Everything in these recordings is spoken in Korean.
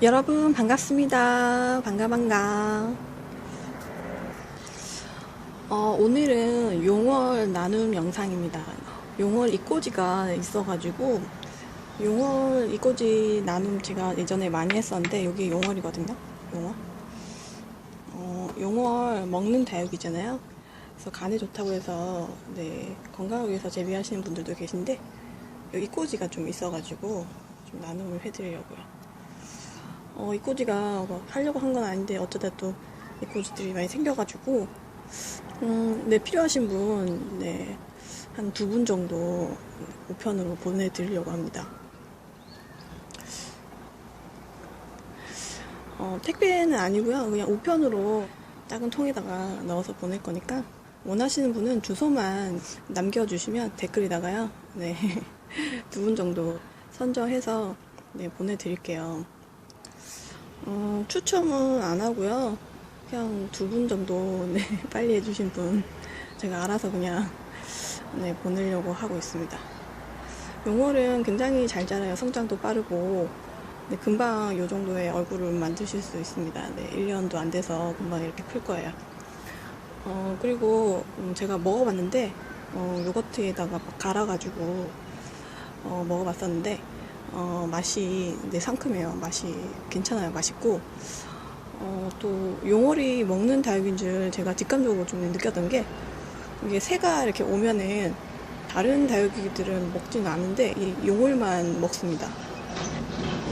여러분 반갑습니다. 반가 반가. 어, 오늘은 용월 나눔 영상입니다. 용월 이꼬지가 있어가지고 용월 이꼬지 나눔 제가 예전에 많이 했었는데 여기 용월이거든요. 용월. 어, 용월 먹는 다육이잖아요. 그래서 간에 좋다고 해서 네, 건강을 위해서 재배하시는 분들도 계신데 여기 꼬지가 좀 있어가지고 좀 나눔을 해드리려고요. 어, 이 꼬지가 뭐 하려고 한 건 아닌데 어쩌다 또 이 꼬지들이 많이 생겨가지고 음, 네 필요하신 분, 네, 한 두 분 정도 우편으로 보내드리려고 합니다. 어, 택배는 아니고요. 그냥 우편으로 작은 통에다가 넣어서 보낼 거니까 원하시는 분은 주소만 남겨주시면 댓글에다가요. 네, 두 분 정도 선정해서 네, 보내드릴게요. 어, 추첨은 안 하고요. 그냥 두 분 정도 네, 빨리 해주신 분 제가 알아서 그냥 네, 보내려고 하고 있습니다. 용월은 굉장히 잘 자라요. 성장도 빠르고 네, 금방 이 정도의 얼굴을 만드실 수 있습니다. 네, 1년도 안 돼서 금방 이렇게 클 거예요. 어, 그리고 음, 제가 먹어봤는데 어, 요거트에다가 막 갈아가지고 어, 먹어봤었는데 어, 맛이 네, 상큼해요. 맛이 괜찮아요. 맛있고 어, 또 용월이 먹는 다육인 줄 제가 직감적으로 좀 느꼈던 게 이게 새가 이렇게 오면은 다른 다육이들은 먹지는 않는데 이 용월만 먹습니다.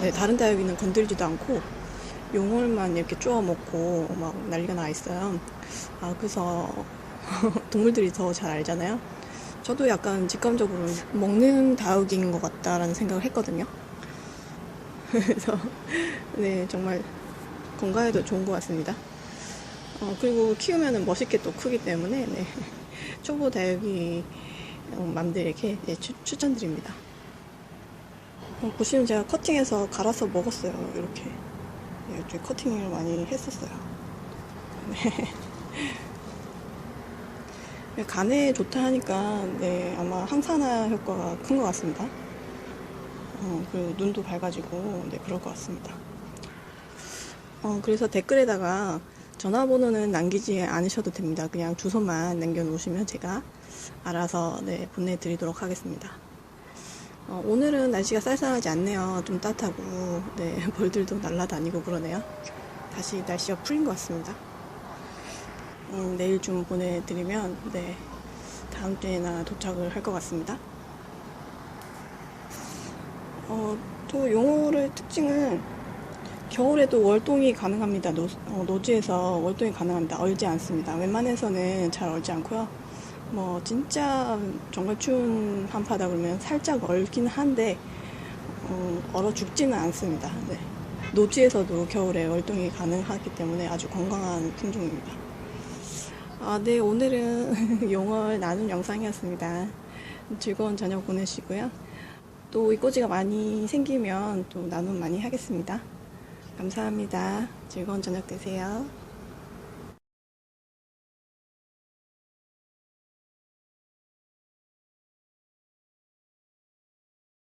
네, 다른 다육이는 건들지도 않고 용월만 이렇게 쪼아 먹고 막 난리가 나 있어요. 아 그래서 동물들이 더 잘 알잖아요. 저도 약간 직감적으로 먹는 다육인 것 같다라는 생각을 했거든요. 그래서 네 정말 건강에도 좋은 것 같습니다. 어, 그리고 키우면 멋있게 또 크기 때문에 네, 초보 다육이 어, 맘들에게 네, 추, 추천드립니다. 어, 보시면 제가 커팅해서 갈아서 먹었어요. 이렇게 네, 커팅을 많이 했었어요. 네. 간에 좋다 하니까 네, 아마 항산화 효과가 큰 것 같습니다. 어, 그리고 눈도 밝아지고 네, 그럴 것 같습니다. 어, 그래서 댓글에다가 전화번호는 남기지 않으셔도 됩니다. 그냥 주소만 남겨놓으시면 제가 알아서 네, 보내드리도록 하겠습니다. 어, 오늘은 날씨가 쌀쌀하지 않네요. 좀 따뜻하고 네, 벌들도 날아다니고 그러네요. 다시 날씨가 풀린 것 같습니다. 음, 내일 좀 보내드리면 네, 다음 주에나 도착을 할 것 같습니다. 어, 또 용어의 특징은 겨울에도 월동이 가능합니다. 노, 어, 노지에서 월동이 가능합니다. 얼지 않습니다. 웬만해서는 잘 얼지 않고요. 뭐 진짜 정말 추운 한파다 그러면 살짝 얼긴 한데 어, 얼어 죽지는 않습니다. 네. 노지에서도 겨울에 월동이 가능하기 때문에 아주 건강한 품종입니다. 아, 네, 오늘은 용월 나눔 영상이었습니다. 즐거운 저녁 보내시고요. 또 이 꼬지가 많이 생기면 또 나눔 많이 하겠습니다. 감사합니다. 즐거운 저녁 되세요.